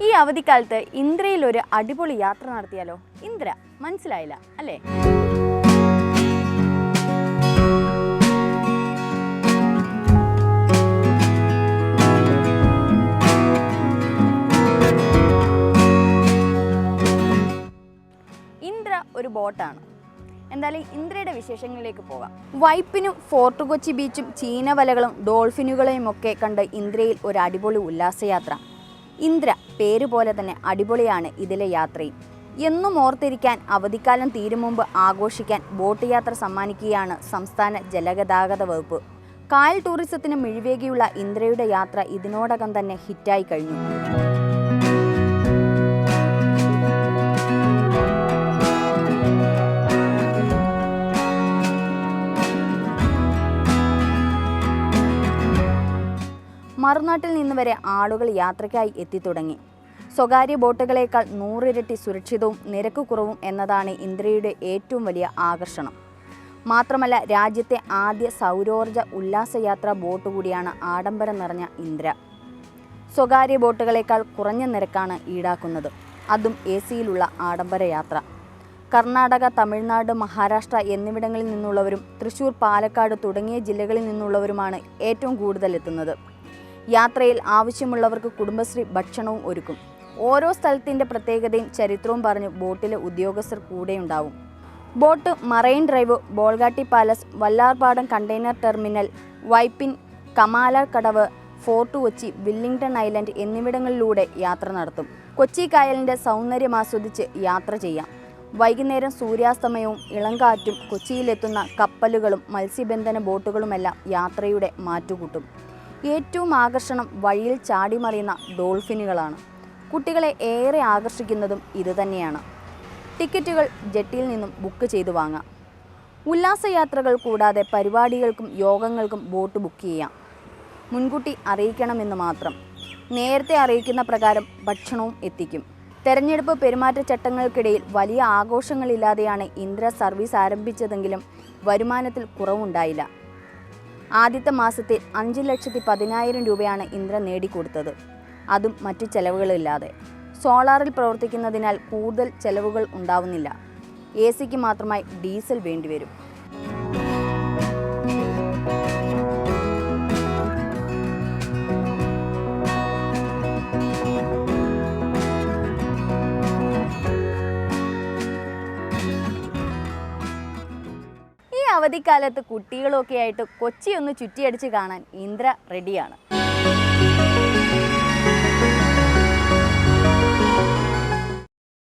ഈ അവധിക്കാലത്ത് ഇന്ദ്രയിൽ ഒരു അടിപൊളി യാത്ര നടത്തിയാലോ? ഇന്ദ്ര മനസ്സിലായില്ല അല്ലേ? ഇന്ദ്ര ഒരു ബോട്ടാണ്. എന്തായാലും ഇന്ദ്രയുടെ വിശേഷങ്ങളിലേക്ക് പോകാം. വൈപ്പിനും ഫോർട്ട് കൊച്ചി ബീച്ചും ചീനവലകളും ഡോൾഫിനുകളെയും ഒക്കെ കണ്ട് ഇന്ദ്രയിൽ ഒരു അടിപൊളി ഉല്ലാസയാത്ര. ഇന്ദ്ര പേരുപോലെ തന്നെ അടിപൊളിയാണ് ഇതിലെ യാത്രയും എന്നും ഓർത്തിരിക്കാൻ അവധിക്കാലം തീരും മുമ്പ് ആഘോഷിക്കാൻ ബോട്ട് യാത്ര സമ്മാനിക്കുകയാണ് സംസ്ഥാന ജലഗതാഗത വകുപ്പ്. കായൽ ടൂറിസത്തിന് മിഴിവേകിയുള്ള ഇന്ദ്രയുടെ യാത്ര ഇതിനോടകം തന്നെ ഹിറ്റായി കഴിഞ്ഞു. മറുനാട്ടിൽ നിന്ന് വരെ ആളുകൾ യാത്രയ്ക്കായി എത്തിത്തുടങ്ങി. സ്വകാര്യ ബോട്ടുകളേക്കാൾ നൂറിരട്ടി സുരക്ഷിതവും നിരക്ക് കുറവും എന്നതാണ് ഇന്ദ്രയുടെ ഏറ്റവും വലിയ ആകർഷണം. മാത്രമല്ല രാജ്യത്തെ ആദ്യ സൗരോർജ ഉല്ലാസയാത്രാ ബോട്ട് കൂടിയാണ് ആഡംബരം നിറഞ്ഞ ഇന്ദ്ര. സ്വകാര്യ ബോട്ടുകളേക്കാൾ കുറഞ്ഞ നിരക്കാണ് ഈടാക്കുന്നത്. അതും എ സിയിലുള്ള ആഡംബര യാത്ര കർണാടക തമിഴ്നാട് മഹാരാഷ്ട്ര എന്നിവിടങ്ങളിൽ നിന്നുള്ളവരും തൃശൂർ പാലക്കാട് തുടങ്ങിയ ജില്ലകളിൽ നിന്നുള്ളവരുമാണ് ഏറ്റവും കൂടുതൽ എത്തുന്നത്. യാത്രയിൽ ആവശ്യമുള്ളവർക്ക് കുടുംബശ്രീ ഭക്ഷണവും ഒരുക്കും. ഓരോ സ്ഥലത്തിന്റെ പ്രത്യേകതയും ചരിത്രവും പറഞ്ഞ് ബോട്ടിലെ ഉദ്യോഗസ്ഥർ കൂടെയുണ്ടാവും. Boat Marine Drive Bolgatty Palace Vallarpadam container terminal Vypin Kamala Kadavu Fort Kochi Willingdon Island എന്നിവിടങ്ങളിലൂടെ യാത്ര നടത്തും. കൊച്ചി കായലിന്റെ സൗന്ദര്യം ആസ്വദിച്ച് യാത്ര ചെയ്യാം. വൈകുന്നേരം സൂര്യാസ്തമയവും ഇളങ്കാറ്റും കൊച്ചിയിലെത്തുന്ന കപ്പലുകളും മത്സ്യബന്ധന ബോട്ടുകളുമെല്ലാം യാത്രയുടെ മാറ്റുകൂട്ടും. ഏറ്റവും ആകർഷണം വഴിയിൽ ചാടിമറിയുന്ന ഡോൾഫിനുകളാണ്. കുട്ടികളെ ഏറെ ആകർഷിക്കുന്നതും ഇതുതന്നെയാണ് ടിക്കറ്റുകൾ ജെട്ടിയിൽ നിന്നും ബുക്ക് ചെയ്തു വാങ്ങാം. ഉല്ലാസയാത്രകൾ കൂടാതെ പരിപാടികൾക്കും യോഗങ്ങൾക്കും ബോട്ട് ബുക്ക് ചെയ്യാം. മുൻകൂട്ടി അറിയിക്കണമെന്ന് മാത്രം. നേരത്തെ അറിയിക്കുന്ന പ്രകാരം ഭക്ഷണവും എത്തിക്കും. തെരഞ്ഞെടുപ്പ് പെരുമാറ്റച്ചട്ടങ്ങൾക്കിടയിൽ വലിയ ആഘോഷങ്ങളില്ലാതെയാണ് ഇന്ദ്ര സർവീസ് ആരംഭിച്ചതെങ്കിലും വരുമാനത്തിൽ കുറവുണ്ടായില്ല. ആദ്യത്തെ മാസത്തിൽ അഞ്ച് ലക്ഷത്തി പതിനായിരം രൂപയാണ് ഇന്ദ്ര നേടിക്കൊടുത്തത്. അതും മറ്റു ചെലവുകളില്ലാതെ. സോളാറിൽ പ്രവർത്തിക്കുന്നതിനാൽ കൂടുതൽ ചെലവുകൾ ഉണ്ടാവുന്നില്ല. എ സിക്ക് മാത്രമായി ഡീസൽ വേണ്ടിവരും. അവധിക്കാലത്ത് കുട്ടികളൊക്കെ ആയിട്ട് കൊച്ചി ഒന്ന് ചുറ്റിയടിച്ച് കാണാൻ ഇന്ദ്ര റെഡിയാണ്